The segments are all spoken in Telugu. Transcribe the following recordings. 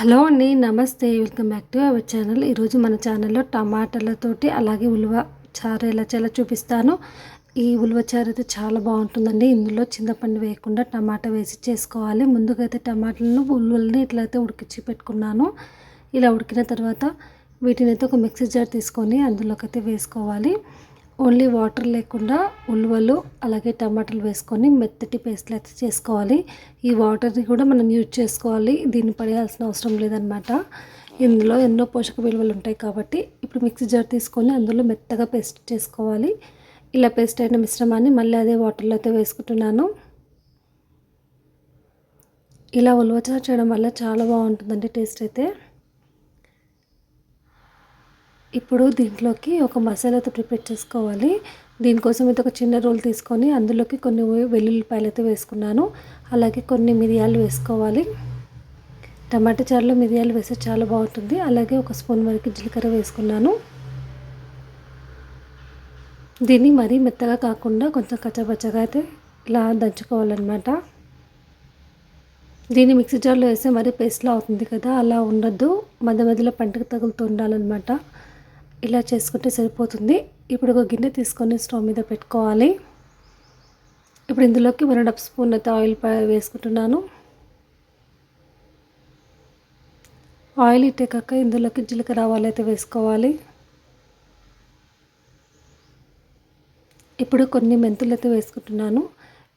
హలో అండి నమస్తే. Welcome back to our channel. ఈరోజు మన ఛానల్లో టమాటాలతోటి అలాగే ఉలువ చారు ఎలా చేయాలో చూపిస్తాను. ఈ ఉలువ చారు అయితే చాలా బాగుంటుందండి. ఇందులో చింతపండు వేయకుండా టమాటా వేసి చేసుకోవాలి. ముందుగా అయితే టమాటాలను ఇట్లా ఇట్లయితే ఉడికించి పెట్టుకున్నాను. ఇలా ఉడికిన తర్వాత వీటిని అయితే ఒక మిక్సీ జార్ తీసుకొని అందులోకి అయితే వేసుకోవాలి. ఓన్లీ వాటర్ లేకుండా ఉల్వలు అలాగే టమాటాలు వేసుకొని మెత్తటి పేస్ట్లు అయితే చేసుకోవాలి. ఈ వాటర్ని కూడా మనం యూజ్ చేసుకోవాలి. దీన్ని పడేయాల్సిన అవసరం లేదనమాట ఇందులో ఎన్నో పోషక విలువలు ఉంటాయి కాబట్టి ఇప్పుడు మిక్సీ జార్ తీసుకొని అందులో మెత్తగా పేస్ట్ చేసుకోవాలి. ఇలా పేస్ట్ అయిన మిశ్రమాన్ని మళ్ళీ అదే వాటర్లో అయితే వేసుకుంటున్నాను. ఇలా ఉలవచారు చేయడం వల్ల చాలా బాగుంటుందండి టేస్ట్ అయితే. ఇప్పుడు దీంట్లోకి ఒక మసాలాతో ప్రిపేర్ చేసుకోవాలి. దీనికోసం అయితే ఒక చిన్న రోల్ తీసుకొని అందులోకి కొన్ని వెల్లుల్లిపాయలు అయితే వేసుకున్నాను. అలాగే కొన్ని మిరియాలు వేసుకోవాలి. టమాటా చారులో మిరియాలు వేస్తే చాలా బాగుంటుంది. అలాగే ఒక స్పూన్ వరకు జీలకర్ర వేసుకున్నాను. దీన్ని మరీ మెత్తగా కాకుండా కొంచెం కచ్చపచ్చగా అయితే ఇలా దంచుకోవాలన్నమాట. దీన్ని మిక్సీ జార్లో వేస్తే మరీ పేస్ట్లో అవుతుంది కదా అలా ఉండద్దు మధ్య మధ్యలో పంటకు తగులుతూ ఉండాలన్నమాట. ఇలా చేసుకుంటే సరిపోతుంది. ఇప్పుడు ఒక గిన్నె తీసుకొని స్టవ్ మీద పెట్టుకోవాలి. ఇప్పుడు ఇందులోకి వన్ అండ్ స్పూన్ అయితే ఆయిల్ వేసుకుంటున్నాను. ఆయిల్ ఇట్టేకాక ఇందులోకి జీలకర్ర ఆవాలు అయితే వేసుకోవాలి. ఇప్పుడు కొన్ని మెంతులు అయితే వేసుకుంటున్నాను.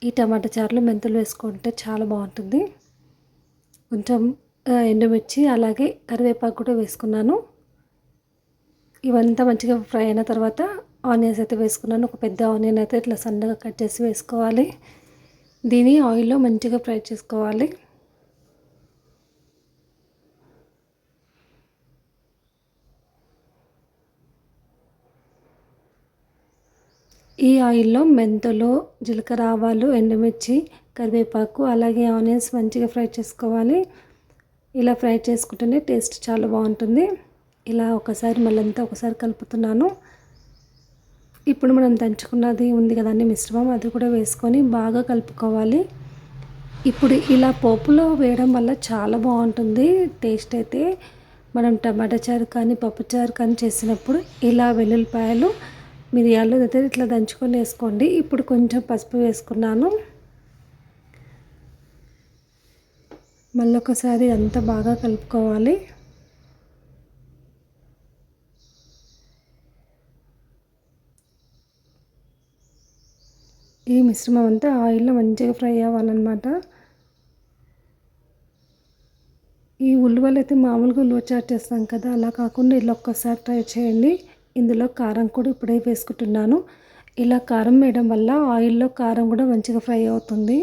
ఈ టమాటా చారులో మెంతులు వేసుకుంటే చాలా బాగుంటుంది. కొంచెం ఎండుమిర్చి అలాగే కరివేపాకు కూడా వేసుకున్నాను. ఇవంతా మంచిగా ఫ్రై అయిన తర్వాత ఆనియన్స్ అయితే వేసుకున్నాను. ఒక పెద్ద ఆనియన్ అయితే ఇట్లా సన్నగా కట్ చేసి వేసుకోవాలి. దీన్ని ఆయిల్లో మంచిగా ఫ్రై చేసుకోవాలి. ఈ ఆయిల్లో మెంతులు జీలకర్ర ఆవాలు ఎండుమిర్చి కరివేపాకు అలాగే ఆనియన్స్ మంచిగా ఫ్రై చేసుకోవాలి. ఇలా ఫ్రై చేసుకుంటేనే టేస్ట్ చాలా బాగుంటుంది. ఇలా ఒకసారి మళ్ళంతా ఒకసారి కలుపుతున్నాను. ఇప్పుడు మనం దంచుకున్నది ఉంది కదండి మిశ్రమం అది కూడా వేసుకొని బాగా కలుపుకోవాలి. ఇప్పుడు ఇలా పోపులో వేయడం వల్ల చాలా బాగుంటుంది టేస్ట్ అయితే. మనం టమాటా చారు కానీ పప్పు చారు కానీ చేసినప్పుడు ఇలా వెల్లుల్లిపాయలు మిరియాలు అయితే ఇట్లా దంచుకొని వేసుకోండి. ఇప్పుడు కొంచెం పసుపు వేసుకున్నాను. మళ్ళీ ఒకసారి అంతా బాగా కలుపుకోవాలి. ఈ మిశ్రమం అంతా ఆయిల్లో మంచిగా ఫ్రై అవ్వాలన్నమాట. ఈ ఉల్లివలు అయితే మామూలుగా ఉల్లివ చాట్ చేస్తాం కదా అలా కాకుండా ఇలా ఒక్కసారి ట్రై చేయండి. ఇందులో కారం కూడా ఇప్పుడే వేసుకుంటున్నాను. ఇలా కారం వేయడం వల్ల ఆయిల్లో కారం కూడా మంచిగా ఫ్రై అవుతుంది.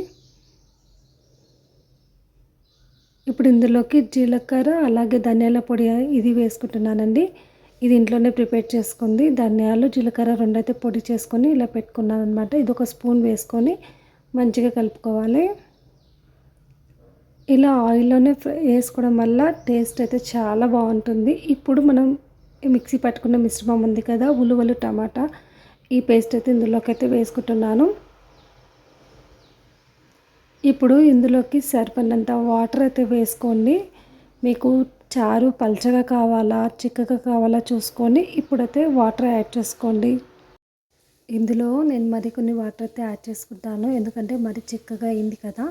ఇప్పుడు ఇందులోకి జీలకర్ర అలాగే ధనియాల పొడి ఇది వేసుకుంటున్నానండి. ఇది ఇంట్లోనే ప్రిపేర్ చేసుకుంది. ధనియాలు జీలకర్ర రెండైతే పొడి చేసుకొని ఇలా పెట్టుకున్నాను అనమాట ఇది ఒక స్పూన్ వేసుకొని మంచిగా కలుపుకోవాలి. ఇలా ఆయిల్లోనే వేసుకోవడం వల్ల టేస్ట్ అయితే చాలా బాగుంటుంది. ఇప్పుడు మనం మిక్సీ పట్టుకున్న మిశ్రమం ఉంది కదా ఉలువలు టమాటా ఈ పేస్ట్ అయితే ఇందులోకి అయితే వేసుకుంటున్నాను. ఇప్పుడు ఇందులోకి సరిపడినంత వాటర్ అయితే వేసుకోండి. మీకు చారు పల్చగా కావాలా చిక్కగా కావాలా చూసుకొని ఇప్పుడైతే వాటర్ యాడ్ చేసుకోండి. ఇందులో నేను మరి కొన్ని వాటర్ అయితే యాడ్ చేసుకుంటాను. ఎందుకంటే మరి చిక్కగా అయింది కదా.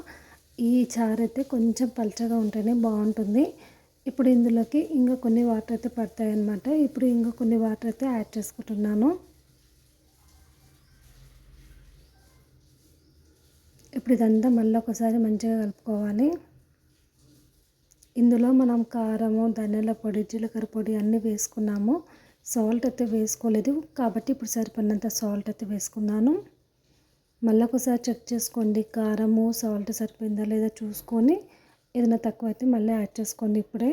ఈ చారు అయితే కొంచెం పల్చగా ఉంటేనే బాగుంటుంది. ఇప్పుడు ఇందులోకి ఇంకా కొన్ని వాటర్ అయితే పడతాయి అన్నమాట. ఇప్పుడు ఇంకా కొన్ని వాటర్ అయితే యాడ్ చేసుకుంటున్నాను. ఇప్పుడు ఇదంతా మళ్ళీ ఒకసారి మంచిగా కలుపుకోవాలి. ఇందులో మనం కారము ధనియాల పొడి జీలకర్ర పొడి అన్నీ వేసుకున్నాము. సాల్ట్ అయితే వేసుకోలేదు కాబట్టి ఇప్పుడు సరిపడినంత సాల్ట్ అయితే వేసుకున్నాను మళ్ళీ ఒకసారి చెక్ చేసుకోండి కారము సాల్ట్ సరిపోయిందా లేదా చూసుకొని ఏదైనా తక్కువ అయితే మళ్ళీ యాడ్ చేసుకోండి ఇప్పుడే.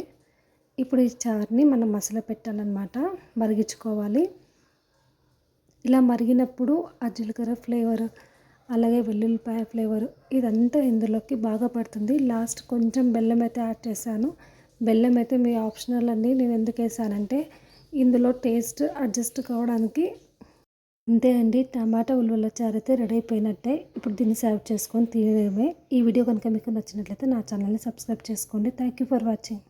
ఇప్పుడు ఈ చారుని మనం మసాలా పెట్టాలన్నమాట మరిగించుకోవాలి. ఇలా మరిగినప్పుడు ఆ జీలకర్ర ఫ్లేవర్ అలాగే వెల్లుల్లిపాయ ఫ్లేవర్ ఇదంతా ఇందులోకి బాగా పడుతుంది. లాస్ట్ కొంచెం బెల్లం అయితే యాడ్ చేశాను. బెల్లం అయితే మీ ఆప్షనల్ అండి నేను ఎందుకు వేసానంటే ఇందులో టేస్ట్ అడ్జస్ట్ కావడానికి అంతే అండి. టమాటా ఉల్వల చారు అయితే రెడీ అయిపోయినట్టే. ఇప్పుడు దీన్ని సర్వ్ చేసుకొని తీయడమే ఈ వీడియో కనుక మీకు నచ్చినట్లయితే నా ఛానల్ని సబ్స్క్రైబ్ చేసుకోండి. Thank you for watching.